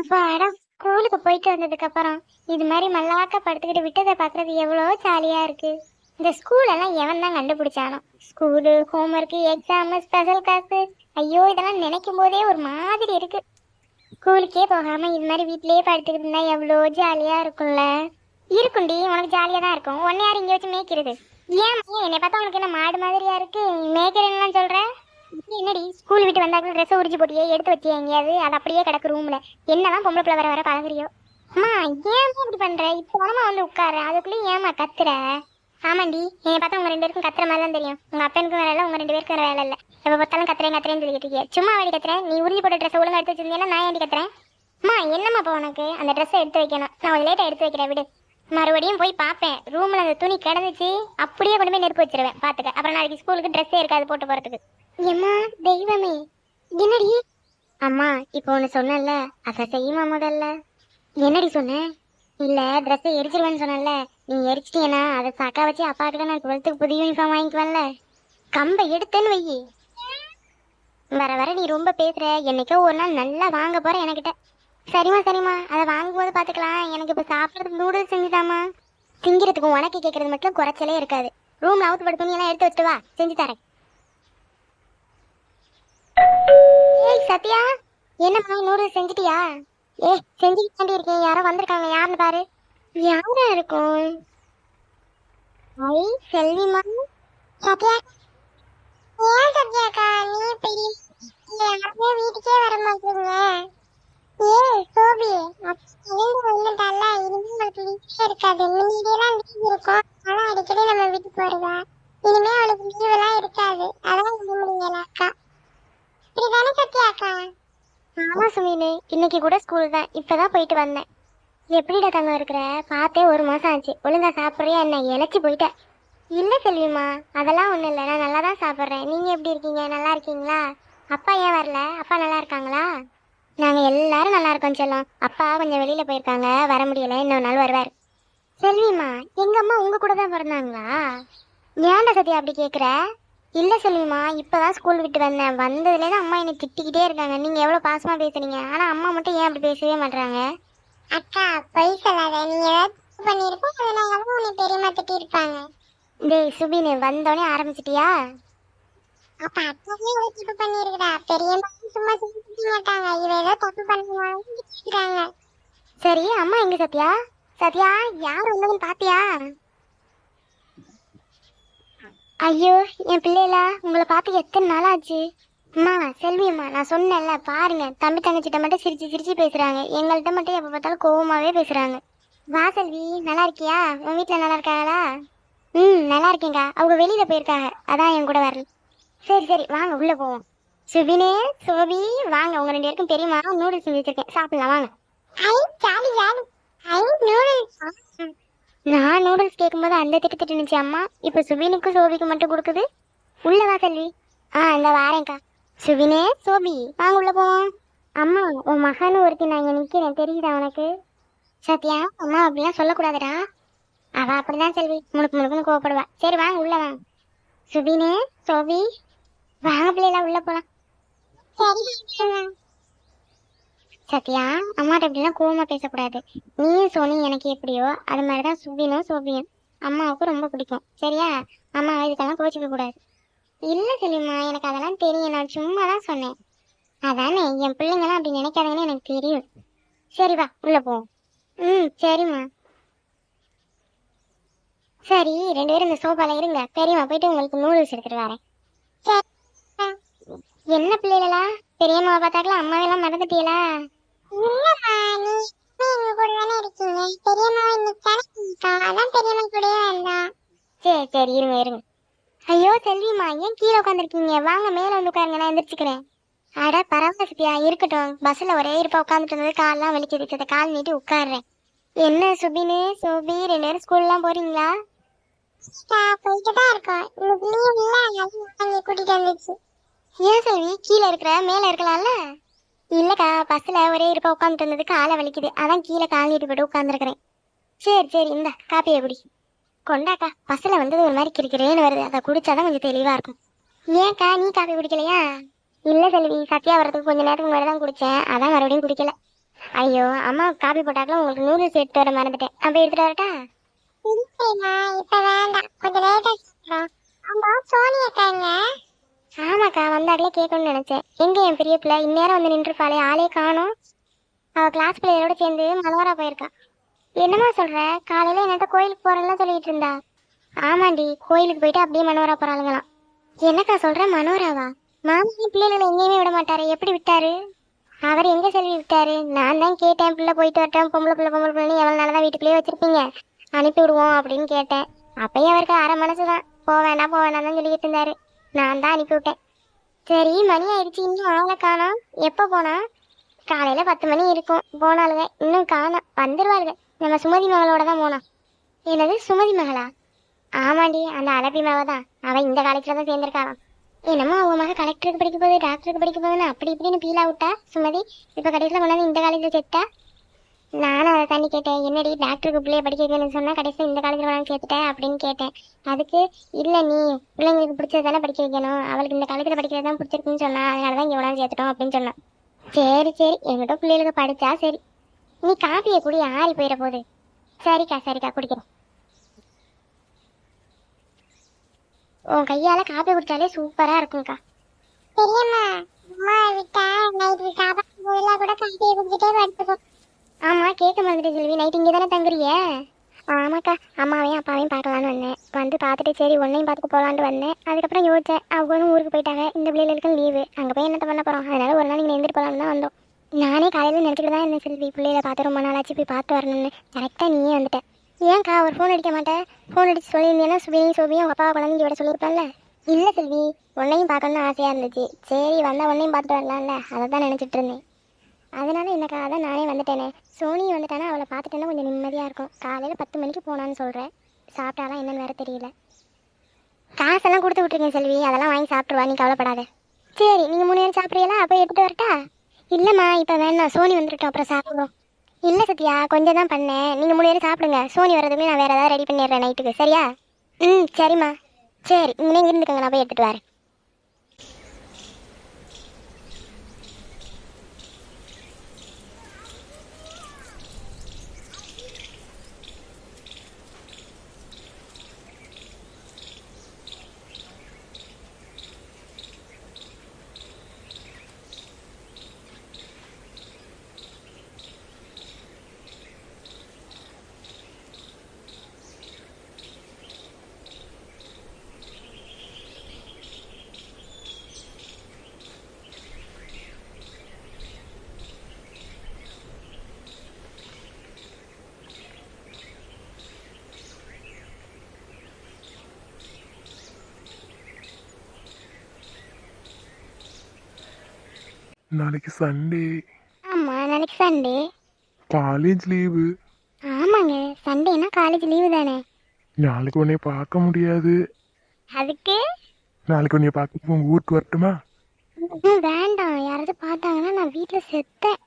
அப்பாடா ஸ்கூலுக்கு போயிட்டு வந்ததுக்கு அப்புறம் இது மாதிரி மல்லாக்க படுத்துக்கிட்டு விட்டதை பார்க்குறது எவ்வளோ ஜாலியா இருக்கு. இந்த ஸ்கூல் எல்லாம் எவன் தான் கண்டுபிடிச்சானோ. School homework exam special class ஐயோ இதெல்லாம் நினைக்கும் போதே ஒரு மாதிரி இருக்கு. ஸ்கூலுக்கே போகாம இது மாதிரி வீட்லயே படுத்துக்கிட்டு இருந்தா எவ்வளோ ஜாலியா இருக்கும்ல. இருக்குண்டி உனக்கு ஜாலியாக தான் இருக்கும். ஒன்னே யார் இங்கே வச்சு மேய்க்கிறது? ஏன் என்னை பார்த்தா உனக்கு என்ன மாடு மாதிரியா இருக்கு? மேய்க்கிறேன்னு சொல்கிறேன் என்னடி ஸ்கூல் விட்டு வந்தாக்கள் ட்ரெஸ்ஸை உரிச்சு போட்டியே எடுத்து வச்சியே எங்கேயாவது? அது அப்படியே கிடக்கு ரூம்ல என்னதான் பொம்பளை பிள்ளை வர வர பழகுறியோ? அம்மா ஏன் இப்படி பண்ற? இப்போ வந்து உட்கார. அதுக்குள்ளேயும் ஏமா கத்துற? ஆமாண்டி என்னை பார்த்தா உங்க ரெண்டு பேருக்கும் கத்துற மாதிரி தான் தெரியும். உங்க அப்பனுக்கும் வேலை இல்லை உங்க ரெண்டு பேருக்கும் வேலை இல்லை. எப்போ பார்த்தாலும் கத்துறேன் கத்துறேன்னு சொல்லிட்டு இருக்கிய. சும்மா வாடி கத்துறேன் நீ உறிஞ்சி போட்ட ட்ரெஸ் ஒழுங்கா எடுத்து வச்சிருந்தீங்கன்னா நான் ஏண்டி கத்துறேன்? அம்மா என்னம்மா இப்போ உனக்கு? அந்த ட்ரெஸ்ஸை எடுத்து வைக்கணும். நான் கொஞ்சம் லேட்டாக எடுத்து வைக்கிறேன் விடு. மறுபடியும் போய் பார்ப்பேன். ரூமில் அந்த துணி கிடந்துச்சு அப்படியே கொண்டு போய் நெருப்பு வச்சிருவேன். பார்த்துக்க. அப்புறம் நாளைக்கு ஸ்கூலுக்கு ட்ரெஸ்ஸே இருக்காது போட்டு போகிறதுக்கு எம்மா தெய்வமே. என்னடி? அம்மா இப்போ ஒன்று சொன்னேன்ல அதை செய்யுமா முதல்ல? என்னடி சொன்னேன் இல்லை ட்ரெஸ்ஸை எரிச்சிருவேன்னு சொன்னேன்ல. நீ எரிச்சிட்டீங்கன்னா அதை சக்கா வச்சு அப்பாவுக்கு நான் டுவெல்த்துக்கு புது யூனிஃபார்ம் வாங்கிக்குவேன்ல. கம்பை எடுத்தேன்னு வையி. வர வர நீ ரொம்ப பேசுற. என்னைக்கோ ஒரு நாள் நல்லா வாங்க போற என்கிட்ட சரிம்மா சரிம்மா. அதை வாங்கும்போது பார்த்துக்கலாம். எனக்கு இப்போ சாப்பிட்றதுக்கு நூடுல்ஸ் செஞ்சுதாம்மா. திங்கிறதுக்கு உனக்கு கேட்கறது மட்டும் குறைச்சலே இருக்காது. ரூம்ல அவுத்து படுத்து எல்லாம் எடுத்து வச்சுட்டு வா. செஞ்சு தரேன். ஏய் சத்யா என்னம்மா நூடுல்ஸ் செஞ்சுட்டியா? ஏ செஞ்சுக்கிட்டு இருக்கேன். யாரோ வந்திருக்காங்க. யாருன்னு பாரு. யாரா இருக்கும்? ஐ செல்விமா. சத்யா. ஏன் சத்யாக்கா நீ பெரிய யாருமே வீட்டுக்கே வர மாட்டீங்க ஏய் சோபி எழுந்து வந்துட்டால இனிமே அவளுக்கு வீட்டுல இருக்காது முன்னாடியெல்லாம் லீவ் இருக்கும் ஆனா அடிக்கடி நம்ம வீட்டுக்கு வருவா இனிமே அவளுக்கு லீவ் எல்லாம் இருக்காது அதான் சொல்ல முடியல அக்கா இப்படிதானே சத்யா அக்கா ஆமா சுமீனு ஸ்கூல் தான் இப்போ தான் போயிட்டு வந்தேன். எப்படிடா தங்கம் இருக்கிற? பார்த்தே ஒரு மாதம் ஆச்சு. ஒழுங்கா சாப்பிட்றியா என்ன? இழைச்சி போயிட்டேன் இல்லை செல்விமா அதெல்லாம் ஒன்றும் இல்லை. நான் நல்லா தான் சாப்பிட்றேன். நீங்கள் எப்படி இருக்கீங்க? நல்லா இருக்கீங்களா? அப்பா ஏன் வரல? அப்பா நல்லா இருக்காங்களா? நாங்கள் எல்லாரும் நல்லா இருக்கோம் செல்லம். அப்பா கொஞ்சம் வெளியில் போயிருக்காங்க. வர முடியல. இன்னொரு நாள் வருவார். செல்விமா எங்கள் அம்மா உங்கள் கூட தான் பிறந்தாங்களா? ஏன்டா சத்யா அப்படி கேட்குற இல்ல செல்விமா இப்பதான் ஸ்கூல் விட்டு வந்தேன். வந்ததுலேருந்து அம்மா என்னை திட்டிக்கிட்டே இருக்காங்க. நீங்க எவ்வளவு பாசமா பேசுறீங்க ஆனா அம்மா மட்டும் ஏன் அப்படி பேசவே மாட்டாங்க அக்கா பொய் சொல்லாத. நீ ஏதாவது பண்ணிருப்போம் அதனால உன்னை பெரியம்மா திட்டி இருப்பாங்க டேய் சுபினு வந்தோடனே ஆரம்பிச்சிட்டியா? அப்ப அக்காவே ஒரு தப்பு பண்ணிருக்கா பெரியம்மா சும்மா திட்ட மாட்டாங்க. இவ ஏதோ தப்பு பண்ணுவாங்க சரி அம்மா எங்க சத்யா? சத்யா யார் வந்ததுன்னு பாத்தியா? ஐயோ என் பிள்ளைகளா உங்களை பார்த்து எத்தனை நாள் ஆச்சு அம்மா செல்வி அம்மா நான் சொன்னேன்ல பாருங்க. தம்பி தங்கச்சிட்ட மட்டும் சிரிச்சு சிரிச்சு பேசுறாங்க. எங்கள்கிட்ட மட்டும் எப்போ பார்த்தாலும் கோவமாவே பேசுறாங்க. வா செல்வி நல்லா இருக்கியா? உன் வீட்டில் நல்லா இருக்காங்களா ம் நல்லா இருக்கேங்க்கா அவங்க வெளியில போயிருக்காங்க. அதான் என் கூட வரல. சரி சரி வாங்க உள்ள போவோம். சுபினே சோபி வாங்க. உங்க ரெண்டு பேருக்கும் தெரியுமா நூடுல்ஸ் வச்சிருக்கேன். சாப்பிடலாம் வாங்க. ஐ ஜாலி ஐ நூடுல்ஸ் நான் நூடுல்ஸ் கேட்கும்போது அந்த திட்டு திட்டுனுச்சு அம்மா. இப்போ சுபினுக்கும் சோபிக்கும் மட்டும் கொடுக்குது? உள்ள வா செல்வி. ஆ இந்த வாரேன்க்கா. சுபினே சோபி வாங்க உள்ள போவோம். அம்மா உன் மகனும் ஒருத்தி நான் இங்கே நிற்கிறேன் தெரியுதா உனக்கு? சத்யா அம்மா அப்படிலாம் சொல்லக்கூடாதுடா. அவள் அப்படிதான் செல்வி. முழுக்கு முழுக்குன்னு கோவப்படுவா. சரி வாங்க உள்ள வாங்க சுபினே சோபி வாங்க பிள்ளைலாம் உள்ள போலாம். சரி சத்யா அம்மாட்ட எப்படிலாம் கோவமாக பேசக்கூடாது. நீயும் சோனி எனக்கு எப்படியோ அது மாதிரி தான் சுவினும் சோபியும் அம்மாவுக்கு ரொம்ப பிடிக்கும். சரியா? அம்மா இதுக்கெல்லாம் கோச்சிக்க கூடாது. இல்லை செல்லிம்மா எனக்கு அதெல்லாம் தெரியும். நான் சும்மா தான் சொன்னேன். அதானே? என் பிள்ளைங்களாம் அப்படி நினைக்காதேன்னு எனக்கு தெரியும். சரி வா உள்ளே போ ம் சரிம்மா. சரி ரெண்டு பேரும் இந்த சோஃபால இருங்க. பெரியம்மா போயிட்டு உங்களுக்கு நூடுல்ஸ் எடுத்துட்டு வரேன். என்ன பிள்ளைகளா? பெரியம்மாவை பார்த்தாக்கலாம் அம்மாவெல்லாம் மறந்துட்டீங்களா இல்லம்மா நீ எங்க கூட தானே இருக்கீங்க? பெரியம்மாவை இன்னைக்கு தானே அதான் பெரியம்மா கூடயே வந்தோம் சரி சரி இருங்க இருங்க. ஐயோ செல்விமா ஏன் கீழே உட்காந்துருக்கீங்க வாங்க மேலே வந்து உட்காருங்க நான் எந்திரிச்சுக்கிறேன். அட பரவாயில்ல இருக்கட்டும். பஸ்ஸில் ஒரே இருப்பா உட்காந்துட்டு இருந்தது. கால்லாம் வலிக்குது. சத்த கால் நீட்டி உட்காடுறேன் என்ன சுபினு? சோபி ரெண்டு பேரும் ஸ்கூல்லாம் போறீங்களா? போயிட்டு தான் இருக்கோம் இன்னைக்கு லீவ் இல்ல அங்கே கூட்டிட்டு வந்துச்சு. ஏன் செல்வி? கீழே இருக்கிற மேலே இருக்கலாம்ல? இல்லக்கா பஸ்ஸில் ஒரே இருப்பா உட்காந்துட்டு இருந்தது காலை வலிக்குது. அதான் கீழே கால் நீட்டி போட்டு உட்காந்துருக்குறேன் சரி சரி இந்த காப்பியை குடி. கொண்டாக்கா பஸ்ஸில் வந்தது ஒரு மாதிரி கிரிக்கிறேன்னு வருது. அதை குடிச்சாதான் கொஞ்சம் தெளிவாக இருக்கும். ஏன்க்கா நீ காப்பி குடிக்கலையா? இல்லை செல்வி சத்யா வரதுக்கு கொஞ்சம் நேரத்துக்கு முன்னாடி தான் குடித்தேன் அதான் மறுபடியும் குடிக்கல. ஐயோ அம்மா காப்பி போட்டாக்கலாம் உங்களுக்கு நூடுல்ஸ் எடுத்து வர மறந்துட்டேன். அப்போ எடுத்துட்டு வரட்டா? இப்போ வேண்டாம். கொஞ்சம் லேட்டாக சோனியா ஆமாக்கா வந்தாடலே கேட்கணும்னு நினச்சேன். எங்கே என் பெரிய பிள்ளை? இந்நேரம் வந்து நின்றுருப்பாளே ஆளே காணும். அவள் கிளாஸ் பிள்ளைகளோட சேர்ந்து மலவரா போயிருக்கா. என்னம்மா சொல்கிற காலையில் என்னட்ட கோயிலுக்கு போகிறேன்லாம் சொல்லிட்டு இருந்தா. ஆமாண்டி கோயிலுக்கு போயிட்டு அப்படியே மனோரா போகிறாளுங்களாம் என்னக்கா சொல்கிற மனோராவா? மாமி பிள்ளைகளை எங்கேயுமே விட மாட்டாரு எப்படி விட்டாரு? அவர் எங்க செல்வி விட்டாரு? நான் தான் கேட்டேன் பிள்ளை போயிட்டு வரட்டேன் பொம்பளை பிள்ளை பொம்பளை பிள்ளை எவ்வளோ நாள் தான் வீட்டுக்குள்ளேயே வச்சிருப்பீங்க? அனுப்பி விடுவோம் அப்படின்னு கேட்டேன். அப்பயும் அவருக்கு அரை மனசு தான் போக போவேண்டாம் தான் சொல்லிக்கிட்டு இருந்தாரு. நான் தான் அனுப்பிவிட்டேன். சரி மணி ஆயிடுச்சு. இன்னும் ஆளை காணோம். எப்போ போனா? காலையில் பத்து மணி இருக்கும். போனாளுங்க. இன்னும் காணோம். வந்துடுவாருங்க நம்ம சுமதி மகளோட தான் போனோம். என்னது சுமதி மகளா? ஆமாண்டி அந்த அலப்பி மக தான் அவன் இந்த காலேஜில் தான் சேர்ந்துருக்காளாம். என்னமோ அவங்க மக கலெக்டருக்கு படிக்க போகுது டாக்டருக்கு படிக்க போகுதுன்னு அப்படி இப்படின்னு ஃபீல் விட்டா சுமதி? இப்போ கடைசியில் கொண்டாந்து இந்த காலேஜில் சேர்த்தா? நானும் அதை தண்ணி கேட்டேன் என்னடி டாக்டருக்கு பிள்ளைய படிக்க வைக்கணும்னு சொன்னால் கடைசியில் இந்த காலேஜில் வேணாலும் சேர்த்துட்டேன் அப்படின்னு கேட்டேன். அதுக்கு இல்லை நீ பிள்ளைங்களுக்கு பிடிச்சது தானே படிக்க வைக்கணும். அவளுக்கு இந்த காலேஜில் படிக்கிறது தான் பிடிச்சிருக்குன்னு சொன்னா அதனால தான் இங்கே வேணாலும் சேர்த்துட்டோம் அப்படின்னு சொன்னான். சரி சரி எங்கிட்ட பிள்ளைகளுக்கு படித்தா சரி. நீ காப்பியை குடி ஆறி போயிட போகுது சரிக்கா சரிக்கா குடிக்கிறேன். உன் கையால் காப்பி குடித்தாலே சூப்பராக இருக்கும்க்கா. பெரியம்மா அம்மா விட்டா நைட்டு சாப்பாடு கூட காப்பியை குடிச்சிட்டே படுத்துக்கோ கேட்க மறந்துட்டு செல்வி நைட் இங்கே தானே தங்குறிய ஆமாக்கா அம்மாவையும் அப்பாவையும் பார்க்கலான்னு வந்தேன். வந்து பார்த்துட்டு சரி உன்னையும் பார்த்துட்டு போகலான்னு வந்தேன். அதுக்கப்புறம் யோசிச்சேன் அவங்களும் ஊருக்கு போயிட்டாங்க இந்த பிள்ளைகளுக்கும் லீவு அங்கே போய் என்னத்த பண்ண போகிறோம் அதனால ஒரு நாள் நீங்கள் எழுந்திட்டு போகலான்னு தான் வந்தோம். நானே காலையில் நினச்சிட்டு தான் இருந்தேன் செல்வி பிள்ளைகளை பார்த்து ரொம்ப நாளாச்சு போய் பார்த்து வரணும்னு. கரெக்டாக நீயே வந்துட்டேன் ஏன்க்கா ஒரு ஃபோன் அடிக்க மாட்டேன் ஃபோன் அடிச்சு சொல்லியிருந்தேன்னா சுபியும் சோபியும் உங்கள் அப்பாவை கொண்டாந்து விட சொல்லியிருப்பேன்ல? இல்லை செல்வி உன்னையும் பார்க்கணும்னு ஆசையாக இருந்துச்சு. சரி வந்தால் உன்னையும் பார்த்துட்டு வரலாம்ல. அதை தான் நினச்சிட்டு இருந்தேன். அதனால என்னக்கா அதான் நானே வந்துட்டேனே. சோனி வந்துட்டானா அவளை பார்த்துட்டேன்னா கொஞ்சம் நிம்மதியாக இருக்கும். காலையில் பத்து மணிக்கு போனான்னு சொல்கிறேன் சாப்பிட்டாலாம் என்னன்னு வேற தெரியல. காசெல்லாம் கொடுத்து விட்ருக்கேன் செல்வி. அதெல்லாம் வாங்கி சாப்பிட்ருவா நீ கவலைப்படாத. சரி நீங்கள் மூணு நேரம் சாப்பிட்றீங்களா? அப்போ எடுத்துகிட்டு வரட்டா? இல்லைம்மா இப்போ வேணாம் சோனி வந்துட்டோம் அப்புறம் சாப்பிடுவோம். இல்லை சத்யா கொஞ்சம் தான் பண்ணேன். நீங்கள் மூணு நேரம் சாப்பிடுங்க. சோனி வரதுமே நான் வேறு ஏதாவது ரெடி பண்ணிடுறேன் நைட்டுக்கு சரியா? ம் சரிம்மா. சரி நீங்கள் இருந்துக்கோங்க. நான் போய் எடுத்துகிட்டு வரேன். நாளைக்கு சண்டே ஆமாம் நாளைக்கு சண்டே காலேஜ் லீவு ஆமாங்க சண்டேனா காலேஜ் லீவு தானே. நாளைக்கு உன்னைய பார்க்க முடியாது. அதுக்கு? நாளைக்கு உன்னைய பார்க்க உங்க ஊருக்கு வரட்டுமா? வேண்டாம். யாராவது பார்த்தாங்கன்னா நான் வீட்டில் செத்தேன்.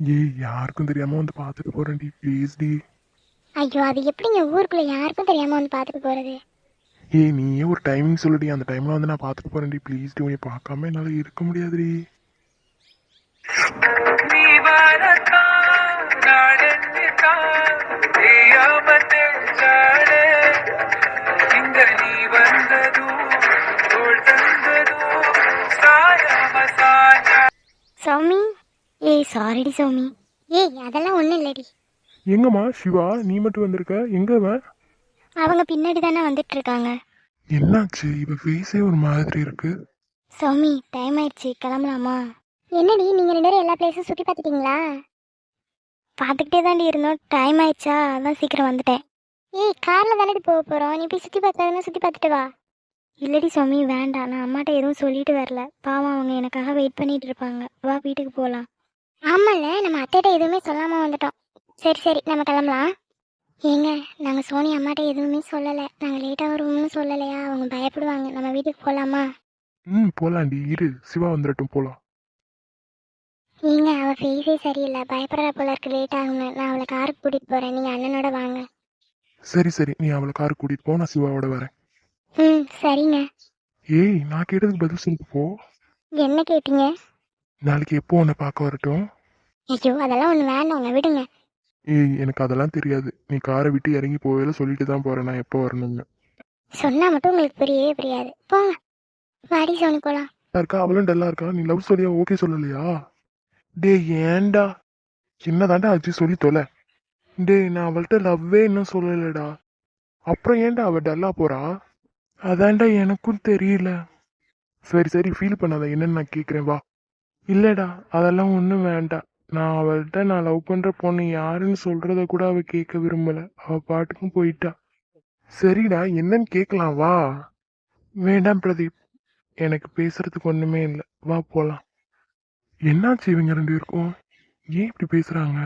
ஏய் யாருக்கும் தெரியாம வந்து பார்த்துட்டு போறேன்டி ப்ளீஸ் டி. ஐயோ அது எப்படிங்க ஊருக்குள்ள யாருக்கும் தெரியாம வந்து பார்த்துட்டு போறது? ஏய் நீயே ஒரு டைமிங் சொல்லுடி. அந்த டைம்ல வந்து நான் பார்த்துட்டு போறேன்டி ப்ளீஸ் டி. உன்னைய பார்க்காம என்னால இருக்க முடியாதுடி. சௌமி ஏய் சாரிடி சௌமி. ஏய் அதெல்லாம் ஒன்றும் இல்லடி. எங்கம்மா சிவா நீ மட்டும் வந்திருக்க? எங்க அவன் அவங்க பின்னாடி தானே வந்துட்டு இருக்காங்க என்னாச்சு? இவ ஃபேஸே ஒரு மாதிரி இருக்கு. சௌமி டைம் ஆயிடுச்சு. கிளம்பலாமா? என்னடி நீங்கள் ரெண்டு பேரும் எல்லா பிளேஸும் சுற்றி பார்த்துட்டீங்களா? பார்த்துக்கிட்டே தாண்டி இருந்தோம். டைம் ஆயிடுச்சா? அதான் சீக்கிரம் வந்துட்டேன். ஏய் காரில் தானடி போக போகிறோம் நீ போய் சுற்றி பார்க்கறதுனா சுற்றி பார்த்துட்டு வா. இல்லடி சுவாமி வேண்டாம். நான் அம்மாட்ட எதுவும் சொல்லிட்டு வரல. பாவம் அவங்க எனக்காக வெயிட் பண்ணிட்டு இருப்பாங்க. வா வீட்டுக்கு போகலாம் ஆமாம்ல நம்ம அத்தைகிட்ட எதுவுமே சொல்லாமல் வந்துட்டோம். சரி சரி நம்ம கிளம்பலாம். ஏங்க நாங்கள் சோனி அம்மாட்ட எதுவுமே சொல்லலை. நாங்கள் லேட்டாக வருவோம்னு சொல்லலையா? அவங்க பயப்படுவாங்க. நம்ம வீட்டுக்கு போகலாமா ம் போலாண்டி. இரு. சிவா வந்துடட்டும் போலாம். ஏங்க அவள் ஃபேஸே சரியில்லை. பயப்படுறா போல இருக்கு. லேட் ஆகுங்க நான் அவளை காருக்கு கூட்டிகிட்டு போகிறேன் நீங்கள் அண்ணனோட வாங்க. சரி சரி. நீ அவளை கார் கூட்டிட்டு போ. நான் சிவாவோட வரேன். ம் சரிங்க. ஏய் நான் கேட்டதுக்கு பதில் சொல்லிட்டு போ. என்ன கேட்டீங்க? நாளைக்கு எப்போ உன்னை பார்க்க வரட்டும்? ஐயோ அதெல்லாம் ஒன்று வேண்டாங்க. விடுங்க. ஏய் எனக்கு அதெல்லாம் தெரியாது. நீ காரை விட்டு இறங்கி போவேல சொல்லிட்டு தான் போறேன். நான் எப்போ வரணும்னு. சொன்னா மட்டும் உங்களுக்கு புரியவே புரியாது. போங்க. வாடி சோனி போலாம் இருக்கா? அவளும் டல்லா இருக்கா? நீ லவ் சொல்லியா ஓகே சொல்லலையா? டேய் ஏன்டா? என்னதாண்டா ஆச்சு சொல்லி தொலை. டேய் நான் அவள்கிட்ட லவ்வே இன்னும் சொல்லலடா. அப்புறம் ஏன்டா அவள் டல்லா போறா? அதான்டா எனக்கும் தெரியல. சரி சரி ஃபீல் பண்ணாத. என்னன்னு நான் கேட்குறேன் வா. இல்லைடா அதெல்லாம் ஒன்றும் வேண்டாம் நான் அவள்கிட்ட நான் லவ் பண்ணுற பொண்ணு யாருன்னு சொல்கிறத கூட அவள் கேட்க விரும்பலை. அவள் பாட்டுக்கும் போயிட்டா. சரிடா என்னன்னு கேட்கலாம் வா. வேண்டாம் பிரதீப். எனக்கு பேசுறதுக்கு ஒன்றுமே இல்லை. வா போகலாம் என்னாச்சு இவங்க ரெண்டு பேருக்கும்? ஏன் இப்படி பேசுகிறாங்க